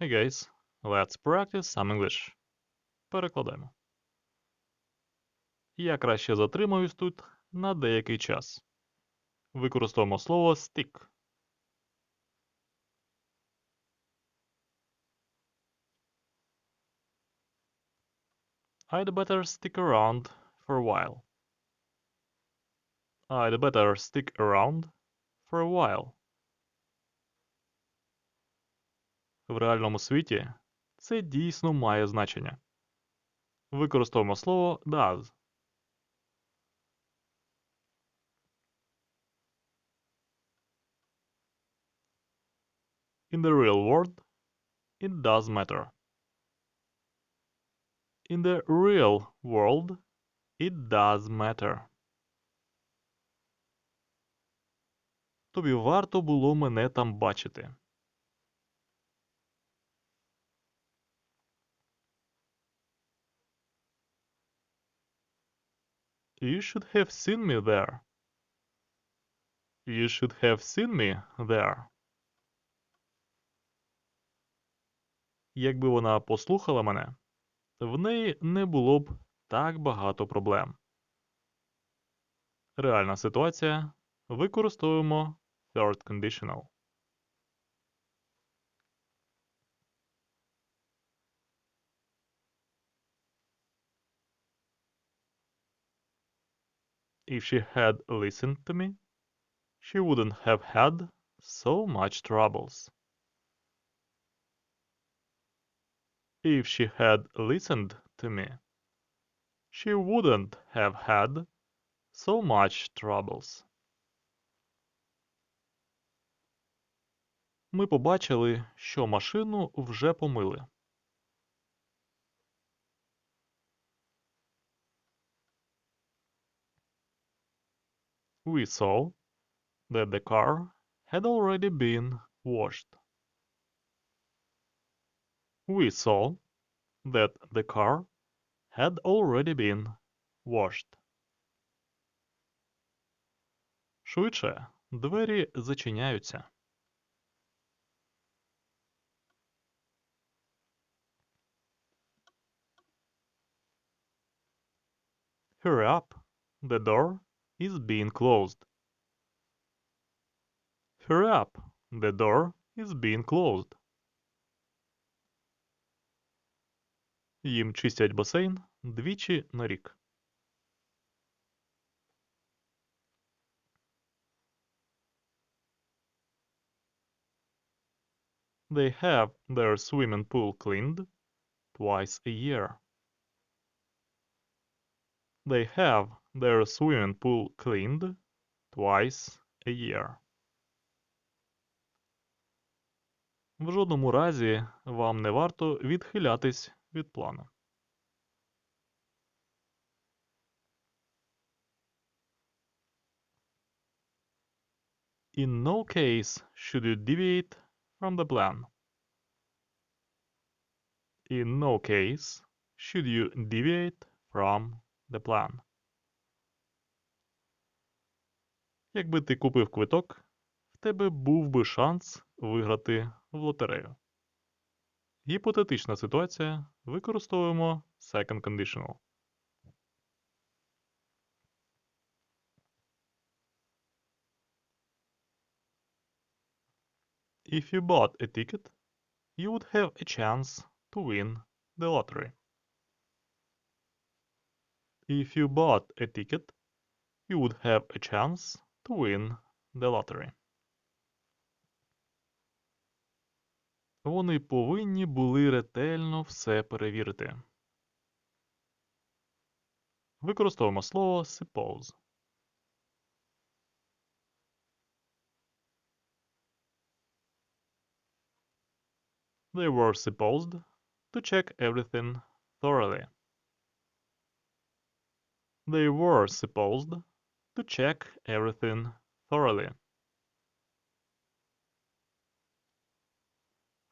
Hey guys, let's practice some English. Перекладаємо. Я краще затримаюсь тут на деякий час. Використовуємо слово stick. I'd better stick around for a while. I'd better stick around for a while. В реальному світі це дійсно має значення. Використовуємо слово does. In the real world, it does matter. In the real world, it does matter. Тобі варто було мене там бачити. You should have seen me there. You should have seen me there. Якби вона послухала мене, в неї не було б так багато проблем. Реальна ситуація. Використовуємо third conditional. If she had listened to me, she wouldn't have had so much troubles. If she had listened to me, she wouldn't have had so much troubles. Ми побачили, що машину вже помили. We saw that the car had already been washed. We saw that the car had already been washed. Швидше, двері зачиняються. Hurry up, the door is being closed. Hurry up, the door is being closed. Їм чистять басейн двічі на рік. They have their swimming pool cleaned twice a year. They have their swimming pool cleaned twice a year. В жодному разі вам не варто відхилятись від плану. In no case should you deviate from the plan. In no case should you deviate from the plan. Якби ти купив квиток, в тебе був би шанс виграти в лотерею. Гіпотетична ситуація. Використовуємо second conditional. If you bought a ticket, you would have a chance to win the lottery. If you bought a ticket, you would have a chance to win the lottery. Вони повинні були ретельно все перевірити. Використовуємо слово suppose. They were supposed to check everything thoroughly. They were supposed to check everything thoroughly.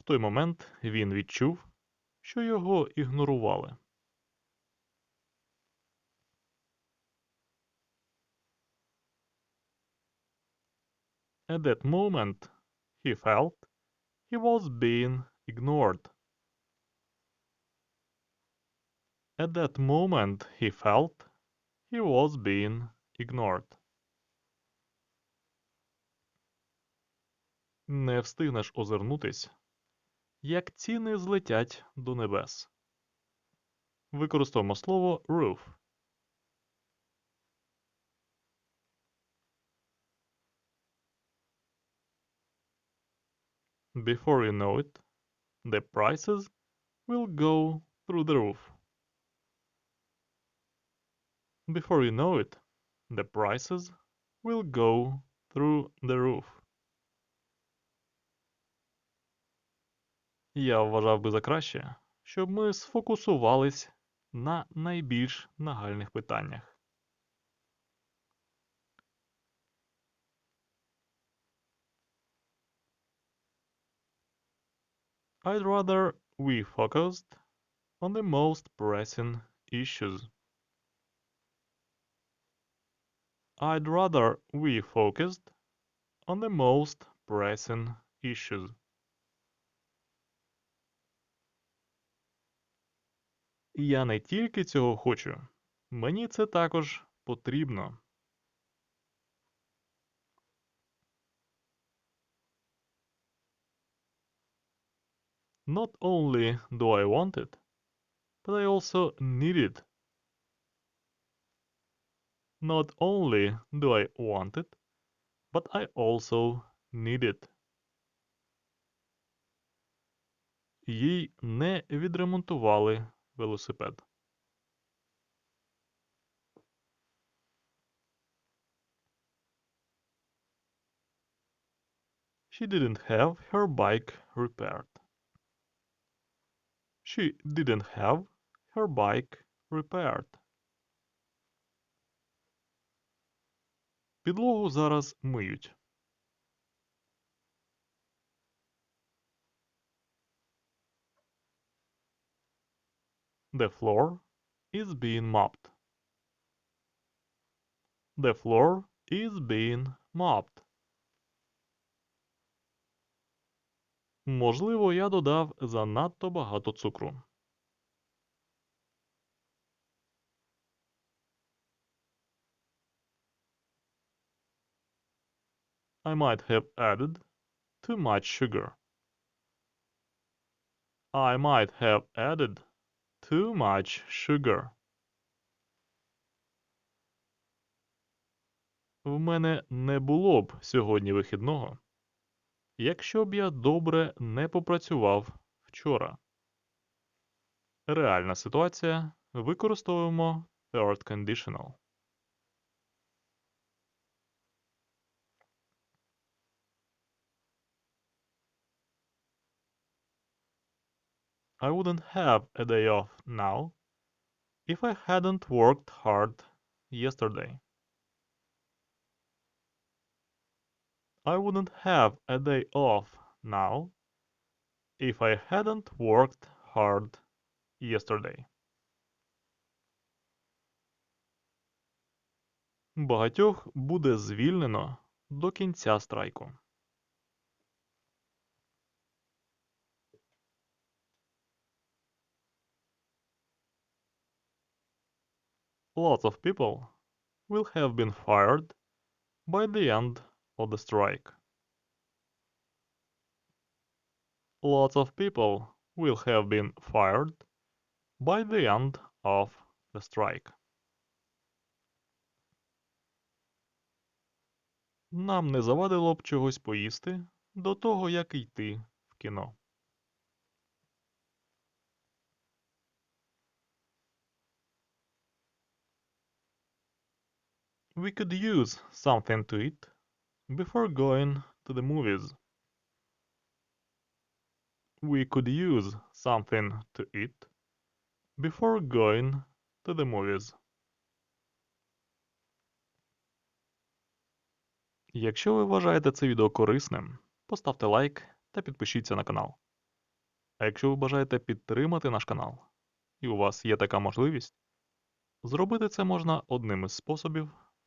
В той момент він відчув, що його ігнорували. At that moment he felt he was being ignored. At that moment he felt he was being ignored. Не встигнеш озирнутись, як ціни злетять до небес. Використовуємо слово roof. Before you know it, the prices will go through the roof. Before you know it, the prices will go through the roof. Я вважав би за краще, щоб ми сфокусувались на найбільш нагальних питаннях. I'd rather we focused on the most pressing issues. I'd rather we focused on the most pressing issues. Я не тільки цього хочу, мені це також потрібно. Not only do I want it, but I also need it. Not only do I want it, but I also need it. Їй не відремонтували велосипед. She didn't have her bike repaired. She didn't have her bike repaired. Підлогу зараз миють. The floor is being mopped. The floor is being mopped. Можливо, я додав занадто багато цукру. I might have added too much sugar. I might have added too much sugar. В мене не було б сьогодні вихідного, якщо б я добре не попрацював вчора. Реальна ситуація. Використовуємо third conditional. I wouldn't have a day off now if I hadn't worked hard yesterday. I wouldn't have a day off now if I hadn't worked hard yesterday. Багатьох буде звільнено до кінця страйку. Lots of people will have been fired by the end of the strike. Lots of people will have been fired by the end of the strike. Нам не завадило б чогось поїсти до того, як йти в кіно. We could use something to eat before going to the movies. We could use something to eat before going to the movies. Якщо ви вважаєте це відео корисним, поставте лайк та підпишіться на канал. А якщо ви бажаєте підтримати наш канал, і у вас є така можливість, зробити це можна одним із способів,